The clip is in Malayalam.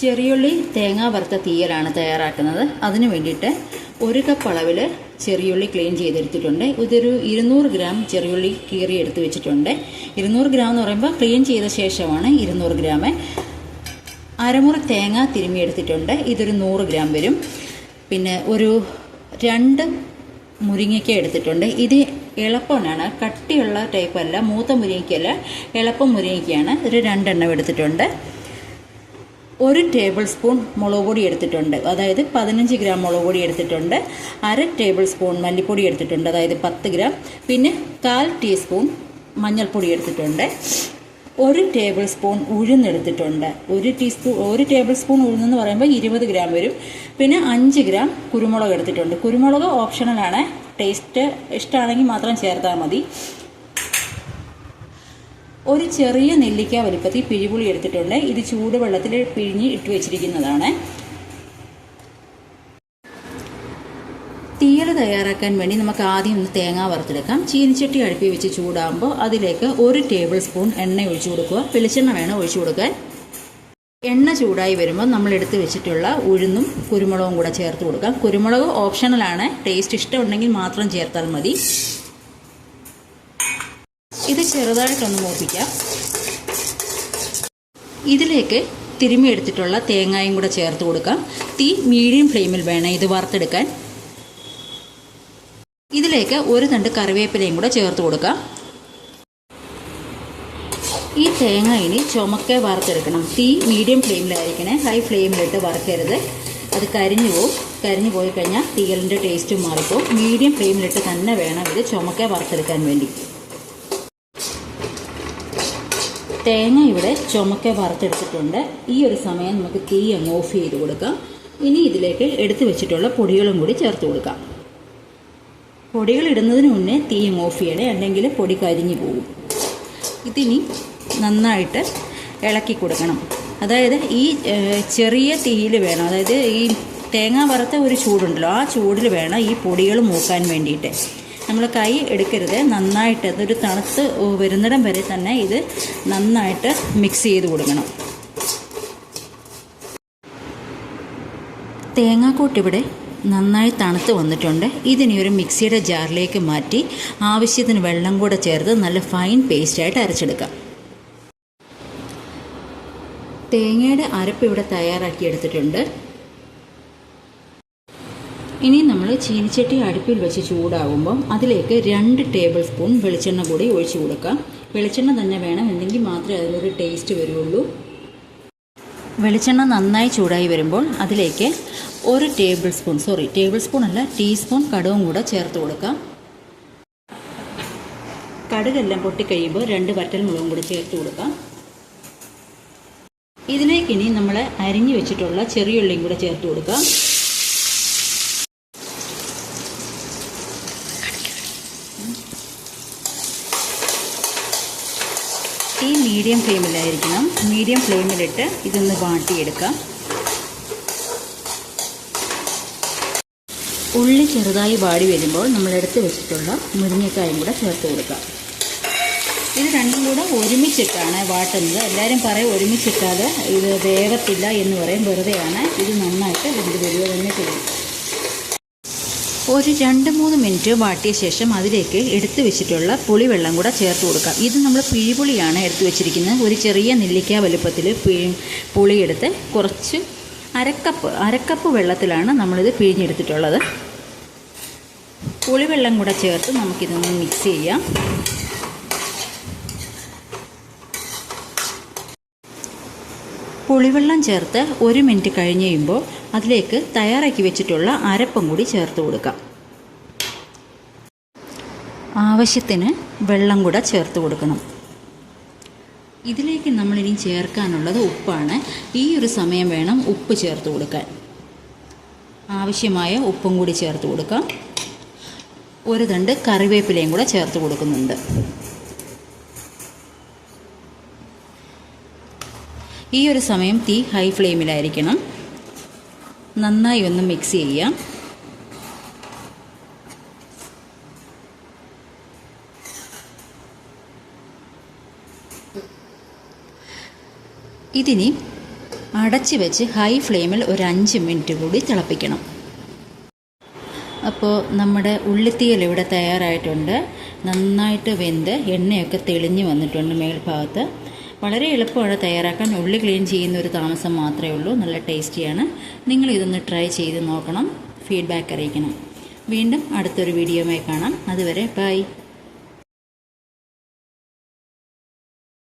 ചെറിയുള്ളി തേങ്ങ വറുത്ത തീയലാണ് തയ്യാറാക്കുന്നത്. അതിന് വേണ്ടിയിട്ട് ഒരു കപ്പ് അളവിൽ ചെറിയുള്ളി ക്ലീൻ ചെയ്തെടുത്തിട്ടുണ്ട്. ഇതൊരു ഇരുന്നൂറ് ഗ്രാം ചെറിയുള്ളി കീറി എടുത്ത് വെച്ചിട്ടുണ്ട്. ഇരുന്നൂറ് ഗ്രാം എന്ന് പറയുമ്പോൾ ക്ലീൻ ചെയ്ത ശേഷമാണ് ഇരുന്നൂറ് ഗ്രാം അരമുറി തേങ്ങ തിരുമ്മിയെടുത്തിട്ടുണ്ട്. ഇതൊരു നൂറ് ഗ്രാം വരും. പിന്നെ ഒരു രണ്ട് മുരിങ്ങയ്ക്ക എടുത്തിട്ടുണ്ട്. ഇത് എളുപ്പമാണ്. കട്ടിയുള്ള ടൈപ്പല്ല മൂത്ത മുരിങ്ങയ്ക്കല്ല എളുപ്പം മുരിങ്ങയ്ക്കയാണ്. ഒരു രണ്ടെണ്ണം എടുത്തിട്ടുണ്ട്. ഒരു ടേബിൾ സ്പൂൺ മുളക് പൊടി എടുത്തിട്ടുണ്ട്. അതായത് പതിനഞ്ച് ഗ്രാം മുളക് പൊടി എടുത്തിട്ടുണ്ട്. അര ടേബിൾ സ്പൂൺ മല്ലിപ്പൊടി എടുത്തിട്ടുണ്ട്. അതായത് പത്ത് ഗ്രാം. പിന്നെ കാൽ ടീസ്പൂൺ മഞ്ഞൾപ്പൊടി എടുത്തിട്ടുണ്ട്. ഒരു ടേബിൾ സ്പൂൺ ഉഴുന്നെടുത്തിട്ടുണ്ട് ഒരു ടീസ്പൂൺ ഒരു ടേബിൾ സ്പൂൺ ഉഴുന്നെന്ന് പറയുമ്പോൾ ഇരുപത് ഗ്രാം വരും. പിന്നെ അഞ്ച് ഗ്രാം കുരുമുളക് എടുത്തിട്ടുണ്ട്. കുരുമുളക് ഓപ്ഷണലാണ് ടേസ്റ്റ് ഇഷ്ടമാണെങ്കിൽ മാത്രം ചേർത്താൽ മതി. ഒരു ചെറിയ നെല്ലിക്ക വലുപ്പത്തിൽ പിഴിപുളി എടുത്തിട്ടുണ്ട്. ഇത് ചൂടുവെള്ളത്തിൽ പിഴിഞ്ഞ് ഇട്ട് വെച്ചിരിക്കുന്നതാണ്. തീയൽ തയ്യാറാക്കാൻ വേണ്ടി നമുക്ക് ആദ്യം ഒന്ന് തേങ്ങ വറുത്തെടുക്കാം. ചീനിച്ചട്ടി അടുപ്പി വെച്ച് ചൂടാകുമ്പോൾ അതിലേക്ക് ഒരു ടേബിൾ സ്പൂൺ എണ്ണ ഒഴിച്ചു കൊടുക്കുക. വെളിച്ചെണ്ണ വേണം ഒഴിച്ചു കൊടുക്കാൻ. എണ്ണ ചൂടായി വരുമ്പോൾ നമ്മൾ എടുത്ത് വെച്ചിട്ടുള്ള ഉഴുന്നും കുരുമുളകും കൂടെ ചേർത്ത് കൊടുക്കാം. കുരുമുളക് ഓപ്ഷണലാണ് ടേസ്റ്റ് ഇഷ്ടമുണ്ടെങ്കിൽ മാത്രം ചേർത്താൽ മതി. ഇത് ചെറുതായിട്ടൊന്ന് മൂപ്പിക്കാം. ഇതിലേക്ക് തിരുമിയെടുത്തിട്ടുള്ള തേങ്ങായും കൂടെ ചേർത്ത് കൊടുക്കാം. തീ മീഡിയം ഫ്ലെയിമിൽ വേണം ഇത് വറുത്തെടുക്കാൻ. ഇതിലേക്ക് ഒരു തണ്ട് കറിവേപ്പിലയും കൂടെ ചേർത്ത് കൊടുക്കാം. ഈ തേങ്ങ ഇനി ചുമക്കെ വറുത്തെടുക്കണം. തീ മീഡിയം ഫ്ലെയിമിലായിരിക്കണേ. ഹൈ ഫ്ലെയിമിലിട്ട് വറുക്കരുത്. അത് കരിഞ്ഞു പോവും. കരിഞ്ഞു പോയി കഴിഞ്ഞാൽ തീയലിന്റെ ടേസ്റ്റും മാറിപ്പോവും. മീഡിയം ഫ്ലെയിമിലിട്ട് തന്നെ വേണം ഇത് ചുമക്കെ വറുത്തെടുക്കാൻ വേണ്ടി. തേങ്ങ ഇവിടെ ചുമക്കെ വറുത്തെടുത്തിട്ടുണ്ട്. ഈ ഒരു സമയം നമുക്ക് തീ അങ്ങ് ഓഫ് ചെയ്ത് കൊടുക്കാം. ഇനി ഇതിലേക്ക് എടുത്തു വെച്ചിട്ടുള്ള പൊടികളും കൂടി ചേർത്ത് കൊടുക്കാം. പൊടികൾ ഇടുന്നതിന് മുന്നേ തീ അങ്ങ് ഓഫ് ചെയ്യണേ അല്ലെങ്കിൽ പൊടി കരിഞ്ഞു പോകും. ഇതിനി നന്നായിട്ട് ഇളക്കി കൊടുക്കണം. അതായത് ഈ ചെറിയ തീയിൽ വേണം. അതായത് ഈ തേങ്ങ വറുത്ത ഒരു ചൂടുണ്ടല്ലോ ആ ചൂടിൽ വേണം ഈ പൊടികൾ മൂക്കാൻ വേണ്ടിയിട്ട്. നമ്മൾ കൈ എടുക്കരുത്. നന്നായിട്ട് അതൊരു തണുത്ത് വരുന്നിടം വരെ തന്നെ ഇത് നന്നായിട്ട് മിക്സ് ചെയ്ത് കൊടുക്കണം. തേങ്ങാക്കൂട്ട് ഇവിടെ നന്നായി തണുത്ത് വന്നിട്ടുണ്ട്. ഇതിനെ ഒരു മിക്സിയുടെ ജാറിലേക്ക് മാറ്റി ആവശ്യത്തിന് വെള്ളം കൂടെ ചേർത്ത് നല്ല ഫൈൻ പേസ്റ്റായിട്ട് അരച്ചെടുക്കാം. തേങ്ങയുടെ അരപ്പ് ഇവിടെ തയ്യാറാക്കി എടുത്തിട്ടുണ്ട്. ഇനി നമ്മൾ ചീനിച്ചട്ടി അടുപ്പിൽ വെച്ച് ചൂടാകുമ്പം അതിലേക്ക് രണ്ട് ടേബിൾ സ്പൂൺ വെളിച്ചെണ്ണ കൂടി ഒഴിച്ചു കൊടുക്കാം. വെളിച്ചെണ്ണ തന്നെ വേണം എന്തെങ്കിൽ മാത്രമേ അതിനൊരു ടേസ്റ്റ് വരുള്ളൂ വെളിച്ചെണ്ണ നന്നായി ചൂടായി വരുമ്പോൾ അതിലേക്ക് ഒരു tablespoon sorry tablespoon അല്ല ടീസ്പൂൺ കടുവും കൂടെ ചേർത്ത് കൊടുക്കാം. കടുകെല്ലാം പൊട്ടിക്കഴിയുമ്പോൾ രണ്ട് വറ്റൽ മുളകും കൂടി ചേർത്ത് കൊടുക്കാം. ഇതിലേക്ക് ഇനി നമ്മൾ അരിഞ്ഞു വെച്ചിട്ടുള്ള ചെറിയുള്ളിയും കൂടെ ചേർത്ത് കൊടുക്കാം. ഈ മീഡിയം ഫ്ലെയിമിലായിരിക്കണം മീഡിയം ഫ്ലെയിമിലിട്ട് ഇതൊന്ന് വാട്ടിയെടുക്കാം. ഉള്ളി ചെറുതായി വാടി വരുമ്പോൾ നമ്മൾ എടുത്ത് വെച്ചിട്ടുള്ള മുരിങ്ങക്കായും കൂടെ ചേർത്ത് കൊടുക്കാം. ഇത് രണ്ടും കൂടെ ഒരുമിച്ചിട്ടാണ് വാട്ടുന്നത്. എല്ലാവരും പറയും ഒരുമിച്ചിട്ടാൽ ഇത് വേഗത്തില്ല എന്ന് പറയും. വെറുതെയാണ്. ഇത് നന്നായിട്ട് വെന്ത് വരിക തന്നെ ചെയ്യും ഒരു രണ്ട് മൂന്ന് മിനിറ്റ് വാട്ടിയ ശേഷം അതിലേക്ക് എടുത്തു വെച്ചിട്ടുള്ള പുളിവെള്ളം കൂടെ ചേർത്ത് കൊടുക്കാം. ഇത് നമ്മൾ പിഴിപുളിയാണ് എടുത്തു വെച്ചിരിക്കുന്നത്. ഒരു ചെറിയ നെല്ലിക്ക വലുപ്പത്തിൽ പുളിയെടുത്ത് കുറച്ച് അരക്കപ്പ് അരക്കപ്പ് വെള്ളത്തിലാണ് നമ്മളിത് പിഴിഞ്ഞെടുത്തിട്ടുള്ളത്. പുളിവെള്ളം കൂടെ ചേർത്ത് നമുക്കിതൊന്ന് മിക്സ് ചെയ്യാം. പുളിവെള്ളം ചേർത്ത് ഒരു മിനിറ്റ് കഴിഞ്ഞ് കഴിയുമ്പോൾ അതിലേക്ക് തയ്യാറാക്കി വെച്ചിട്ടുള്ള അരപ്പം കൂടി ചേർത്ത് കൊടുക്കാം. ആവശ്യത്തിന് വെള്ളം കൂടെ ചേർത്ത് കൊടുക്കണം. ഇതിലേക്ക് നമ്മളിനി ചേർക്കാനുള്ളത് ഉപ്പാണ്. ഈ ഒരു സമയം വേണം ഉപ്പ് ചേർത്ത് കൊടുക്കാൻ. ആവശ്യമായ ഉപ്പും കൂടി ചേർത്ത് കൊടുക്കാം. ഒരു തണ്ട് കറിവേപ്പിലയും കൂടെ ചേർത്ത് കൊടുക്കുന്നുണ്ട്. ഈ ഒരു സമയം തീ ഹൈ ഫ്ലെയിമിലായിരിക്കണം നന്നായി ഒന്ന് മിക്സ് ചെയ്യാം ഇതിനി അടച്ചു വെച്ച് ഹൈ ഫ്ലെയിമിൽ ഒരു അഞ്ച് മിനിറ്റ് കൂടി തിളപ്പിക്കണം. അപ്പോൾ നമ്മുടെ ഉള്ളിത്തീയൽ ഇവിടെ തയ്യാറായിട്ടുണ്ട്. നന്നായിട്ട് വെന്ത് എണ്ണയൊക്കെ തെളിഞ്ഞ് വന്നിട്ടുണ്ട് മേൽഭാഗത്ത്. വളരെ എളുപ്പമാണ് തയ്യാറാക്കാൻ. ഉള്ളി ക്ലീൻ ചെയ്യുന്ന ഒരു താമസം മാത്രമേ ഉള്ളൂ. നല്ല ടേസ്റ്റിയാണ്. നിങ്ങൾ ഇതൊന്ന് ട്രൈ ചെയ്ത് നോക്കണം. ഫീഡ്ബാക്ക് അറിയിക്കണം. വീണ്ടും അടുത്തൊരു വീഡിയോയുമായി കാണാം. അതുവരെ ബൈ